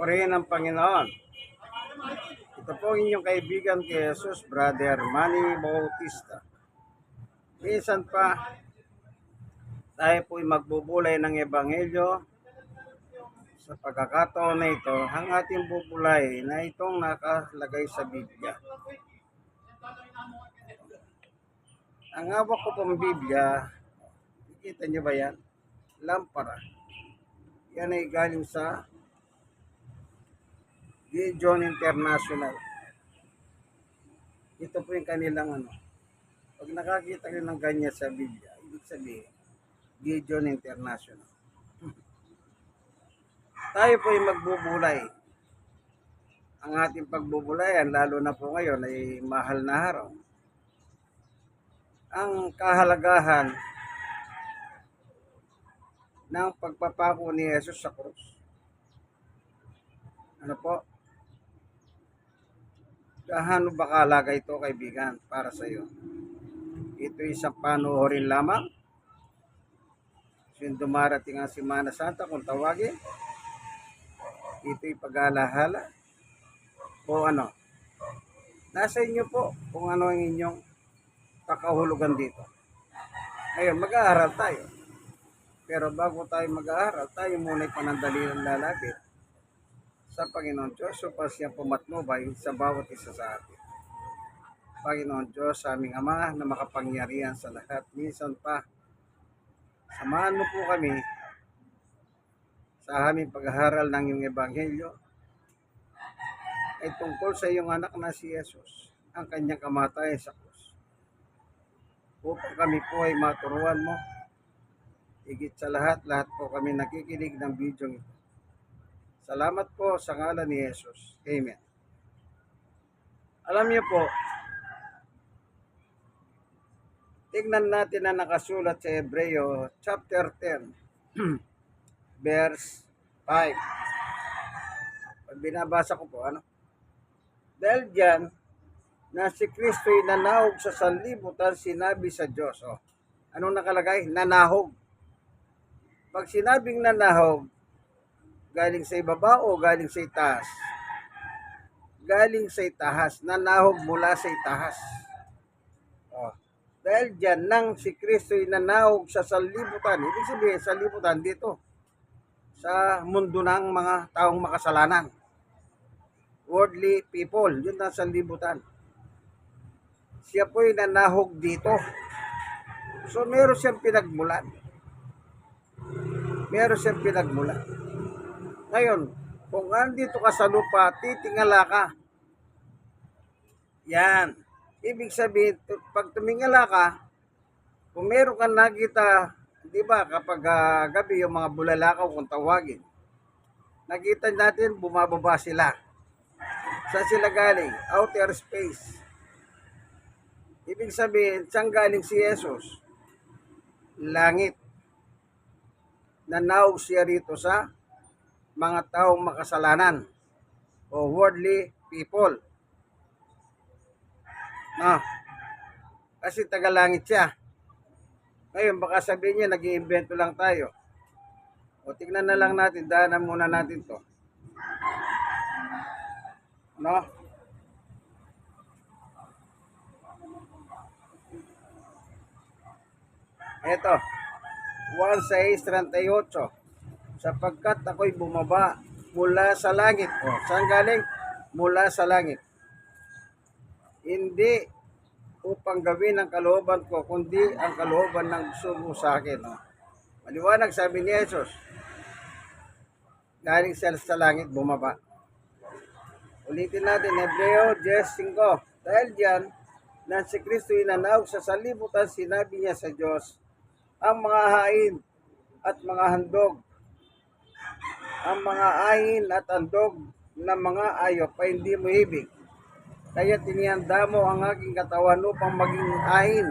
Purihin ng Panginoon. Ito po ang inyong kaibigan kay Jesus, Brother Manny Bautista. Minsan pa, tayo po'y magbubulay ng Ebanghelyo. Sa pagkakataon na ito, ang ating bubulay na itong nakalagay sa Biblia. Ang hawak ko pong Biblia, nakikita niyo ba yan? Lampara. Yan ay galing sa Gideon International. Ito po yung kanilang ano. Pag nakakita kayo ng ganyan sa Biblia, ibig sabihin, Gideon International. Tayo po yung magbubulay. Ang ating pagbubulayan, lalo na po ngayon, ay mahal na araw. Ang kahalagahan ng pagpapako ni Jesus sa krus. Ano po? Gaano ba kahalaga ito, kaibigan, para sa iyo? Ito isang panoorin lamang. Yung dumarating ang Simana Santa, kung tawagin, ito'y pag-alahala. O ano? Nasa inyo po kung ano ang inyong kakahulugan dito. Ngayon, mag-aaral tayo. Pero bago tayo mag-aaral, tayo muna'y panandalilang lalapit sa Panginoon Diyos upang siya pumatnubay sa bawat isa sa atin. Panginoon Diyos, aming Ama na makapangyarihan sa lahat, minsan pa, samahan mo po kami sa aming pag-aaral ng iyong Ebanghelyo ay tungkol sa iyong anak na si Jesus, ang kanyang kamatayan sa krus. Upang kami po ay maturuan mo, higit sa lahat, lahat po kami nakikinig ng video ito. Salamat po sa ngalan ni Jesus. Amen. Alam niyo po, tignan natin na nakasulat sa Hebreo chapter 10, verse 5. Pag binabasa ko po, ano? Dahil dyan, na si Kristo'y nanahog sa sanlibutan, sinabi sa Diyos. Oh, anong nakalagay? Nanahog. Pag sinabing nanahog, galing sa ibaba o galing sa itaas? Galing sa itaas, nanahog mula sa itaas. Oh. Dahil dyan, nang si Kristo'y nanahog sa sanlibutan, ibig sabihin, sanlibutan dito, sa mundo ng mga taong makasalanan. Worldly people, yun ang sanlibutan. Siya po'y nanahog dito. So, meron siyang pinagmulan. Meron siyang pinagmulan. Ngayon, kung andito ka sa lupa, titingala ka. Yan. Ibig sabihin, pag tumingala ka, kung meron kang nakita, di ba, kapag ah, gabi yung mga bulalakaw kung tawagin, nakita natin bumababa sila. Saan sila galing? Outer space. Ibig sabihin, saan galing si Jesus? Langit. Nanawag siya rito sa mga taong makasalanan o worldly people. No. Kasi tagalangit siya. Ngayon, baka sabihin niya, nag iimbento lang tayo. O tignan na lang natin, daanan muna natin to. No? Ito, 1.6.38 sapagkat ako'y bumaba mula sa langit. O, saan galing? Mula sa langit. Hindi upang gawin ang kalooban ko, kundi ang kalooban ng gusto mo sa akin. O. Maliwanag sabi ni Jesus, galing siya sa langit bumaba. Ulitin natin, Hebreo 10.5. Dahil diyan, na si Kristo inanaw sa salibutan, sinabi niya sa Diyos, ang mga hain at mga handog, ang mga ahin at handog ng mga ayop ay hindi mo ibig. Kaya tinihanda mo ang aking katawan upang maging ahin.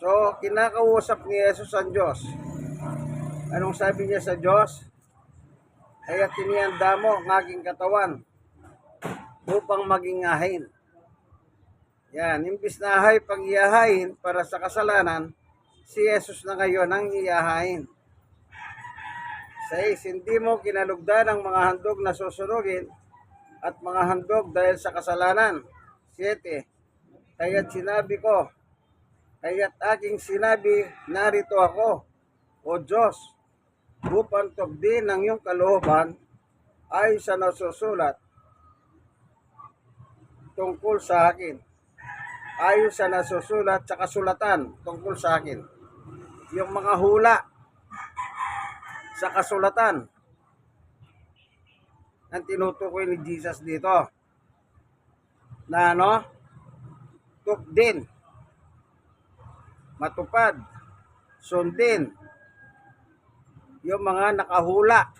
So, kinakausap ni Jesus ang Diyos. Anong sabi niya sa Diyos? Kaya tinihanda mo ang aking katawan upang maging ahin. Yan, imbis na ahay pag para sa kasalanan, si Jesus na ngayon ang iyahain. 6. Hindi mo kinalugdan ang mga handog na susunugin at mga handog dahil sa kasalanan. 7. Kaya't sinabi ko, kaya't aking sinabi, narito ako, O Diyos, upang tugdin ang iyong kalooban ay sa nasusulat tungkol sa akin. Ayon sa nasusulat sa kasulatan tungkol sa akin. Yung mga hula sa kasulatan. Ang tinutukoy ni Jesus dito. Na ano? Tukdin matupad. Sundin. Yung mga nakahula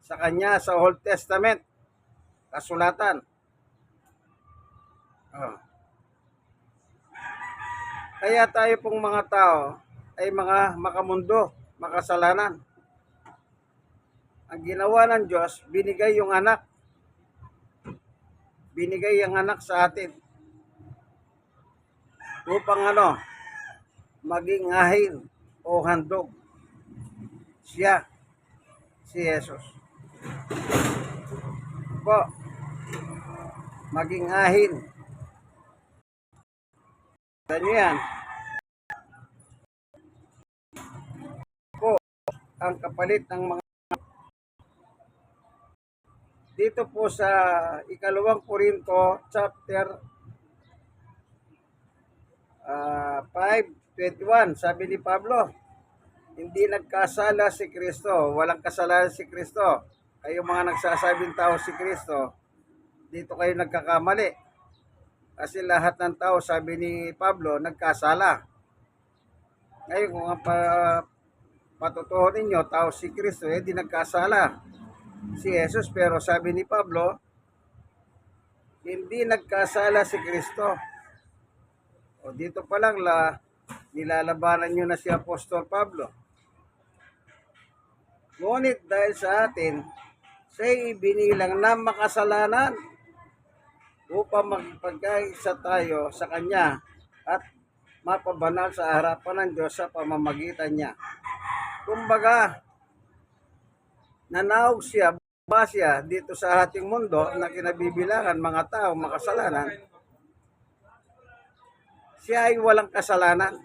sa kanya sa Old Testament. Kasulatan. Oh. Kaya tayo pong mga tao ay mga makamundo, makasalanan. Ang ginawa ng Diyos, binigay yung anak. Binigay yung anak sa atin. Upang ano, maging ahin o handog. Siya, si Jesus. Po, maging ahin. Ano yan? Po, ang kapalit ng mga dito po sa ikalawang Korinto chapter ah, 5:21 sabi ni Pablo hindi nagkasala si Kristo. Walang kasalanan si Kristo. Kayo mga nagsasabing tao si Kristo dito kayo nagkakamali. Kasi lahat ng tao sabi ni Pablo nagkasala. Ngayon kung ang pa, patutuho ninyo tao si Kristo eh di nagkasala si Jesus pero sabi ni Pablo hindi nagkasala si Kristo. O dito pa lang la nilalabanan nyo na si Apostol Pablo. Ngunit dahil sa atin, siya'y binilang na makasalanan upang magpagkaisa tayo sa Kanya at mapabanal sa harapan ng Diyos sa pamamagitan niya. Kumbaga, nanawag siya, ba siya dito sa ating mundo na kinabibilangan mga tao makasalanan, siya ay walang kasalanan.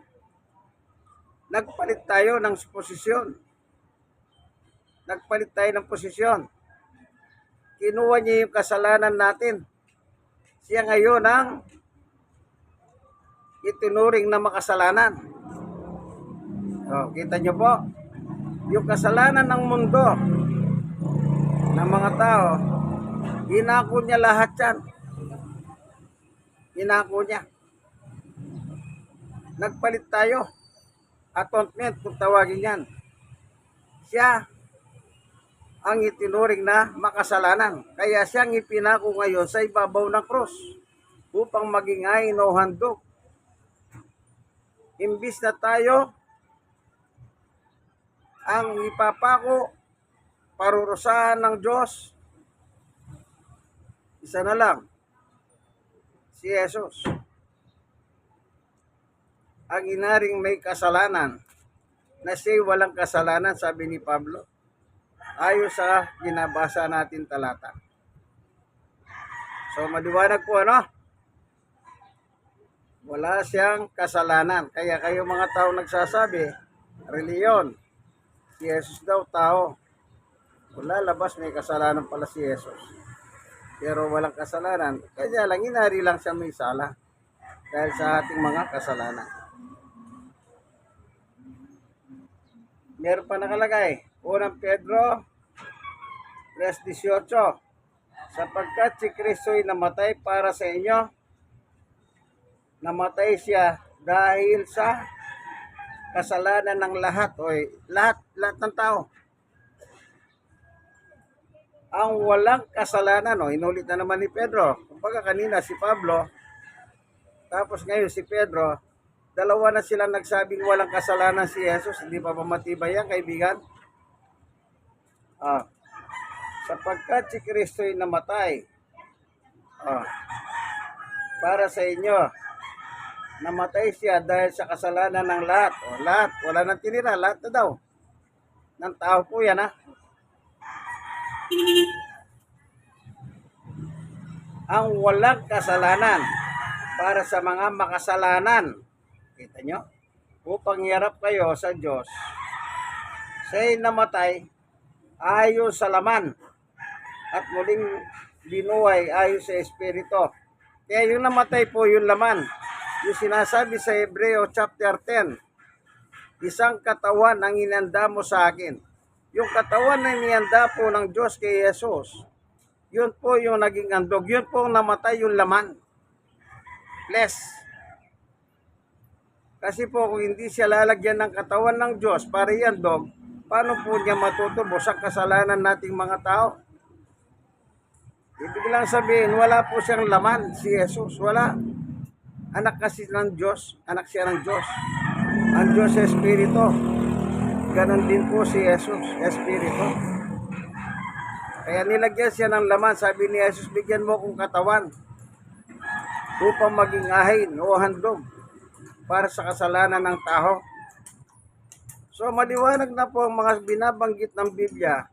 Nagpalit tayo ng posisyon. Nagpalit tayo ng posisyon. Kinuha niya yung kasalanan natin. Siya ngayon ang itinuring na makasalanan. Oh, kita niyo po, yung kasalanan ng mundo, ng mga tao, inako niya lahat yan. Inako niya. Nagpalit tayo. Atonement, kung tawagin yan. Siya ang itinuring na makasalanan. Kaya siyang ipinako ngayon sa ibabaw ng krus upang maging ayin o handog. Imbis na tayo ang ipapako parurusahan ng Diyos, isa na lang, si Jesus. Ang inaring may kasalanan, na siya'y walang kasalanan, sabi ni Pablo, ayon sa ginabasa natin talata. So, maliwanag po, ano? Wala siyang kasalanan. Kaya kayo mga tao nagsasabi, reliyon, si Jesus daw tao. Wala labas may kasalanan pala si Jesus. Pero walang kasalanan. Kaya lang, inari lang siya may sala. Dahil sa ating mga kasalanan. Meron pa nakalagay. Unang Pedro 3.18 Sapagkat si Kristo'y namatay para sa inyo, namatay siya dahil sa kasalanan ng lahat o lahat lahat ng tao ang walang kasalanan, no, inulit na naman ni Pedro. Kumbaga kanina si Pablo, tapos ngayon si Pedro, dalawa na sila nagsabing walang kasalanan si Jesus. Hindi pa ba matibay yan, kaibigan? Ah, sapagkat si Kristo'y namatay ah, para sa inyo, namatay siya dahil sa kasalanan ng lahat. O, lahat, wala nang tinira, lahat na daw. ng tao po yan ha. Ang walang kasalanan para sa mga makasalanan. Kita nyo? Upang hirap kayo sa Diyos. Siya'y namatay ayon sa laman at muling binuhay ayon sa Espiritu. Kaya yung namatay po yung laman. Yung sinasabi sa Hebreo chapter 10, isang katawan ang inanda mo sa akin. Yung katawan na inihanda po ng Diyos kay Jesus, yun po yung naging andog. Yun po ang namatay yung laman. Flesh. Kasi po kung hindi siya lalagyan ng katawan ng Diyos para yan dog, paano po niya matutubos ang kasalanan nating mga tao? Ibig lang sabihin, wala po siyang laman si Jesus. Wala. Anak kasi ng Diyos. Anak siya ng Diyos. Ang Diyos Espiritu. Ganon din po si Jesus, Espiritu. Kaya nilagyan siya ng laman. Sabi ni Jesus, bigyan mo kong katawan upang maging ahin o handog para sa kasalanan ng tao. So maliwanag na po ang mga binabanggit ng Biblia.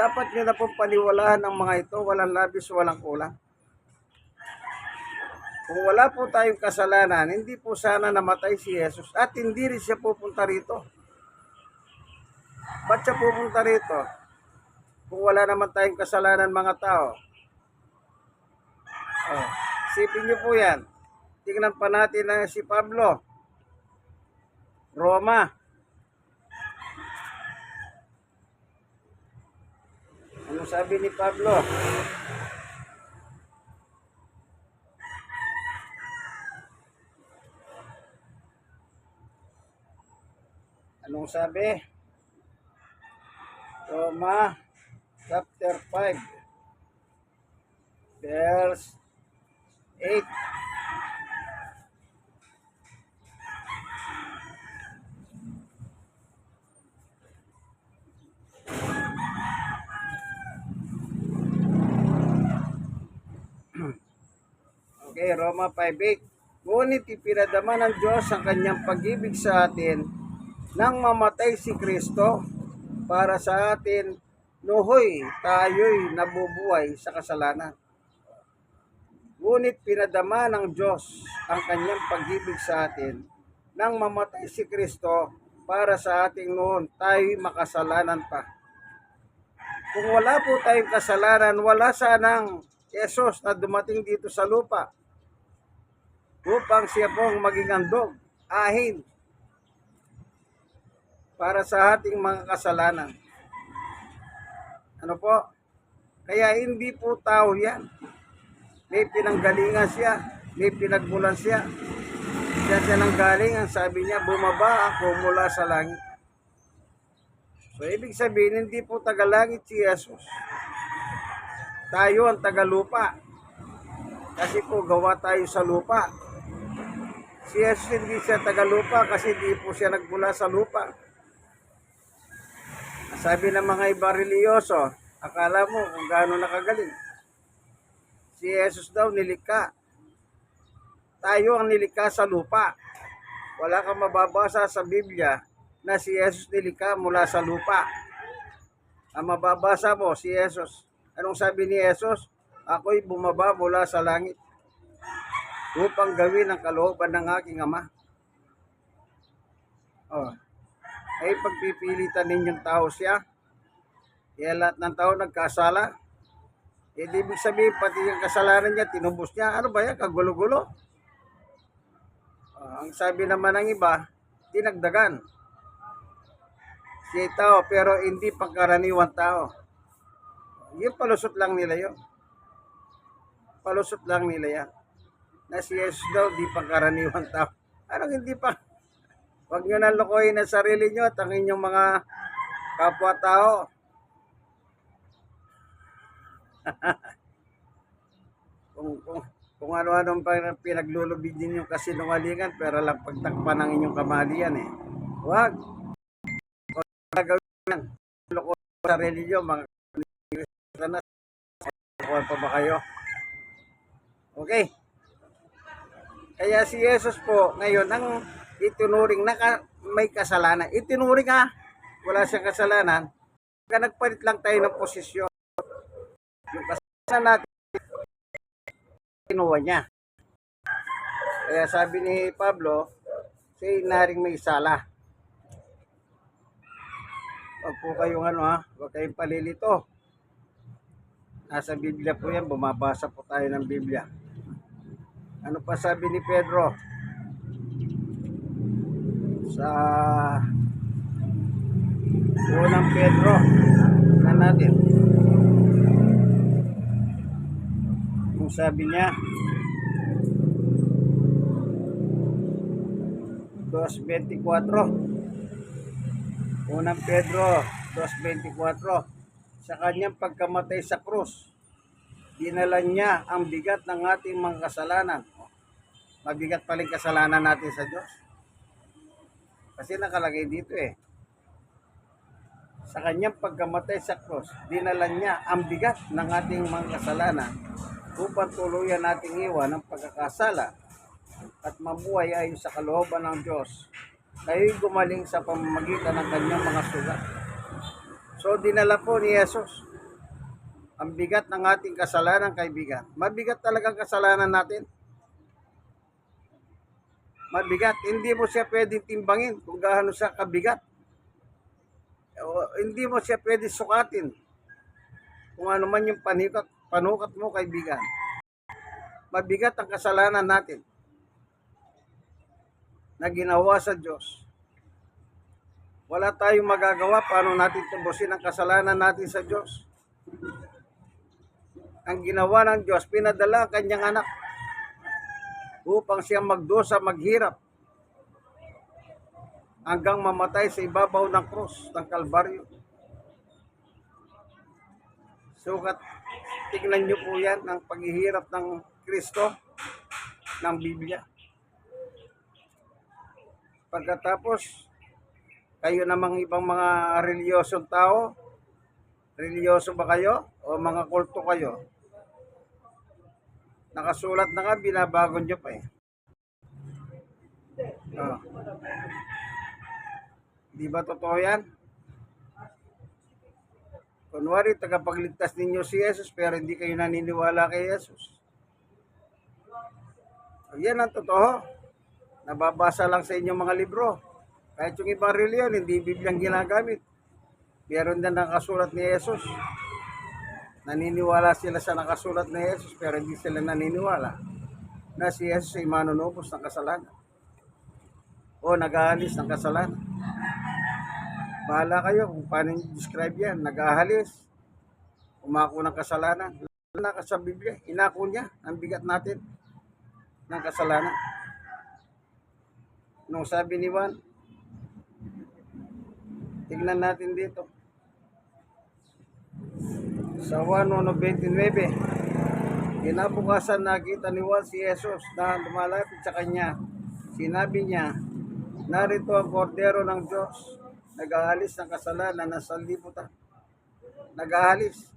Dapat nyo na po paniwalaan ang mga ito, walang labis, walang kulang. Kung wala po tayong kasalanan, hindi po sana namatay si Jesus at hindi rin siya pupunta rito. Ba't siya pupunta rito? Kung wala naman tayong kasalanan mga tao. Oh, sipin niyo po yan. Tingnan pa natin na si Pablo. Roma. Ano sabi ni Pablo? Anong sabi? Roma chapter 5 verse 8 Okay, Roma 5.8 Ngunit ipinadama ng Diyos ang kanyang pag-ibig sa atin nang mamatay si Kristo para sa atin nuhoy tayo'y nabubuhay sa kasalanan. Ngunit pinadama ng Diyos ang kanyang pag-ibig sa atin nang mamatay si Kristo para sa ating noon tayo'y makasalanan pa. Kung wala po tayong kasalanan, wala sanang Jesus na dumating dito sa lupa upang siya pong maging andog, ahin, para sa ating mga kasalanan. Ano po? Kaya hindi po tao yan. May pinanggalingan siya, may pinagmulan siya. Siya siya nang galing, ang sabi niya, bumaba ako mula sa langit. So, ibig sabihin, hindi po tagalangit si Jesus. Tayo ang tagalupa. Kasi po, gawa tayo sa lupa. Si Jesus hindi siya tagalupa kasi hindi po siya nagmula sa lupa. Sabi ng mga iba religyoso, akala mo kung gaano nakagaling. Si Jesus daw nilikha. Tayo ang nilikha sa lupa. Wala kang mababasa sa Biblia na si Jesus nilikha mula sa lupa. Ang mababasa mo, si Jesus. Anong sabi ni Jesus? Ako'y bumaba mula sa langit upang gawin ang kalooban ng aking ama. Oh. Ay pagpipilitan ninyong tao siya. Kaya lahat ng tao nagkasala. Eh, di ibig sabihin, pati yung kasalanan niya, tinubos niya. Ano ba yan? Kagulo-gulo. Oh, ang sabi naman ng iba, dinagdagan. Siya tao, pero hindi pangkaraniwan tao. Yung palusot lang nila yun. Palusot lang nila yan na si Jesus daw di pangkaraniwan tao. Anong hindi pa? Huwag nyo na lokohin ang sarili nyo at ang inyong mga kapwa-tao. kung, kung, kung ano-ano pinaglulubid ninyo kasi nungalingan pero lang pagtakpan ng inyong kamalian eh. Huwag. Huwag gagawin yan. Lokohin ang sarili nyo, mga na. Lokohin pa ba kayo? Okay. Kaya si Jesus po ngayon ang itinuring na ka, may kasalanan. Itinuring ha. wala siyang kasalanan, kaya nagpalit lang tayo ng posisyon. Yung kasalanan natin, kinuha niya. Kaya sabi ni Pablo, siya inaring may sala. Huwag po kayong ano ha, huwag kayong palilito. Nasa Biblia po yan, bumabasa po tayo ng Biblia. Ano pa sabi ni Pedro? Sa unang Pedro na natin. Kung sabi niya, 2.24 Unang Pedro 2.24 Sa kanyang pagkamatay sa krus, dinala niya ang bigat ng ating mga kasalanan. Mabigat pa rin kasalanan natin sa Diyos. Kasi nakalagay dito eh. Sa kanyang pagkamatay sa krus, dinala niya ang bigat ng ating mga kasalanan upang tuluyan nating iwan ang pagkakasala at mabuhay ayon sa kalooban ng Diyos. Kayo'y gumaling sa pamamagitan ng kanyang mga sugat. So, dinala po ni Jesus ang bigat ng ating kasalanan, kaibigan. Mabigat talaga ang kasalanan natin. Mabigat. Hindi mo siya pwedeng timbangin kung gaano siya kabigat. O, hindi mo siya pwedeng sukatin kung ano man yung panukat, panukat mo, kaibigan. Mabigat ang kasalanan natin na ginawa sa Diyos. Wala tayong magagawa paano natin tubusin ang kasalanan natin sa Diyos. Ang ginawa ng Diyos, pinadala ang kanyang anak upang siya magdosa, maghirap hanggang mamatay sa ibabaw ng krus ng Kalbaryo. Sukat, tignan niyo po yan ang paghihirap ng Kristo ng Biblia. Pagkatapos, kayo namang ibang mga reliyosong tao, reliyoso ba kayo o mga kulto kayo? Nakasulat na nga, binabago nyo pa eh. Oh. Di ba totoo yan? Kunwari, tagapagligtas ninyo si Jesus pero hindi kayo naniniwala kay Jesus. Yan ang totoo. Nababasa lang sa inyong mga libro. Kahit yung ibang reliyon, hindi Bibliang ginagamit. Meron na nakasulat ni Jesus. Naniniwala sila sa nakasulat ni Jesus pero hindi sila naniniwala na si Jesus ay manunubos ng kasalanan o nag-aalis ng kasalanan. Bahala kayo kung paano describe yan. Nag-aalis, umako ng kasalanan. Lalo na sa Biblia, inako niya ang bigat natin ng kasalanan. Nung sabi ni Juan, tignan natin dito. Sa 1.29, kinabukasan nakita ni Juan si Jesus na lumalapit sa kanya. Sinabi niya, narito ang kordero ng Diyos, nag-aalis ng kasalanan ng sanlibutan. Nag-aalis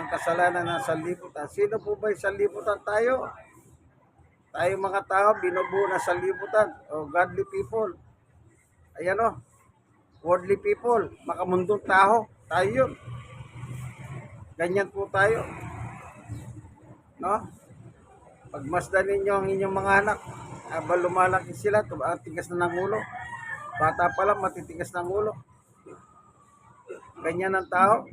ng kasalanan ng sanlibutan. Sino po ba yung sanlibutan tayo? Tayo mga tao, binubuo na sanlibutan o godly people. Ayan o, worldly people, makamundong tao, tayo yun. Ganyan po tayo. No? Pagmasdan ninyo ang inyong mga anak, habang lumalaki sila, tigas na ng ulo. Bata pa lang, matitigas ng ulo. Ganyan ang tao.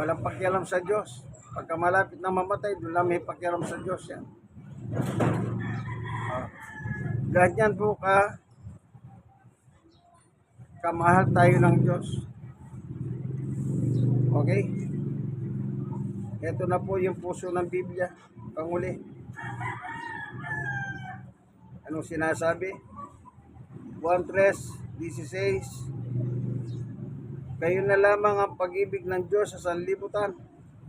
Walang pakialam sa Diyos. Pagka malapit na mamatay, doon lang may pakialam sa Diyos yan. Ah. Ganyan po ka kamahal tayo ng Diyos. Okay? Ito na po yung puso ng Biblia. Panguli. Anong sinasabi? 1.3.16 Kayo na lamang ang pag-ibig ng Diyos sa sanlibutan.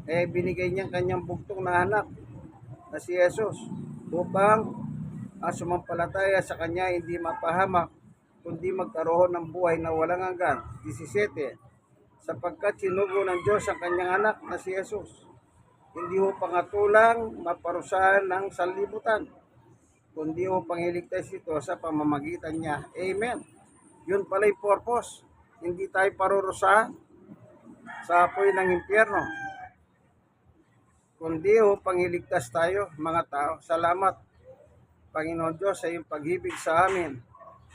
Kaya binigay niya ang kanyang bugtong na anak na si Jesus upang ang sumampalataya sa kanya hindi mapahamak kundi magkaroon ng buhay na walang hanggan. 17. Sapagkat sinugo ng Diyos ang kanyang anak na si Jesus. Hindi ho pangatulang maparusahan ng sanlibutan kundi upang iligtas ito sa pamamagitan niya. Amen. Yun pala yung purpose. Hindi tayo parurusahan sa apoy ng impyerno. Kundi upang iligtas tayo, mga tao. Salamat, Panginoon Diyos, sa iyong pag-ibig sa amin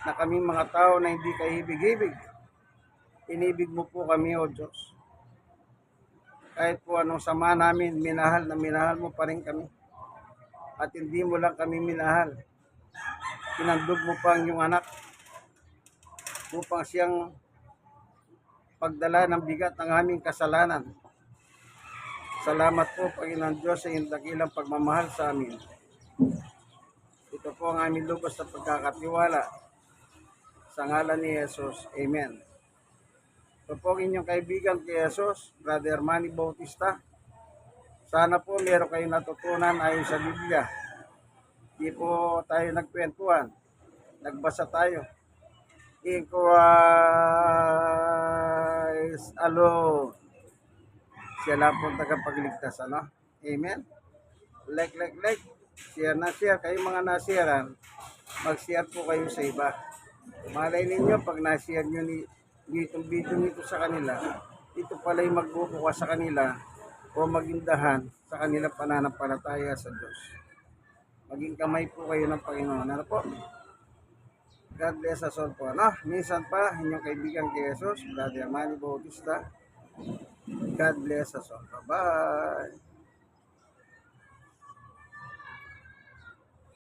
na kami mga tao na hindi kahibig-ibig. Inibig mo po kami, O Diyos. Kahit po anong sama namin, minahal na minahal mo pa rin kami. At hindi mo lang kami minahal. Pinandog mo pa ang iyong anak upang siyang pagdala ng bigat ng aming kasalanan. Salamat po, Panginoon Diyos, sa iyong dakilang pagmamahal sa amin. Ito po ang aming lubos na pagkakatiwala. Sa ngalan ni Jesus. Amen. Ito po ang inyong kaibigan kay Jesus, Brother Manny Bautista. Sana po meron kayong natutunan ayon sa Biblia. Di po tayo nagkwentuhan. Nagbasa tayo. In Christ alone. Siya lang po tagapagligtas. Ano? Amen? Like, like, like. Share na share. Kayo mga nasiran, mag-share po kayo sa iba. Malay ninyo, pag na-share nyo ni, itong video nito sa kanila, ito pala yung magbubukas sa kanila o magindahan sa kanilang pananampalataya sa Diyos. Maging kamay po kayo ng Panginoon. Ano po? God bless us all po. Ano? Minsan pa, inyong kaibigan kay Jesus, Brother Manny Bautista. God bless us all. Bye-bye.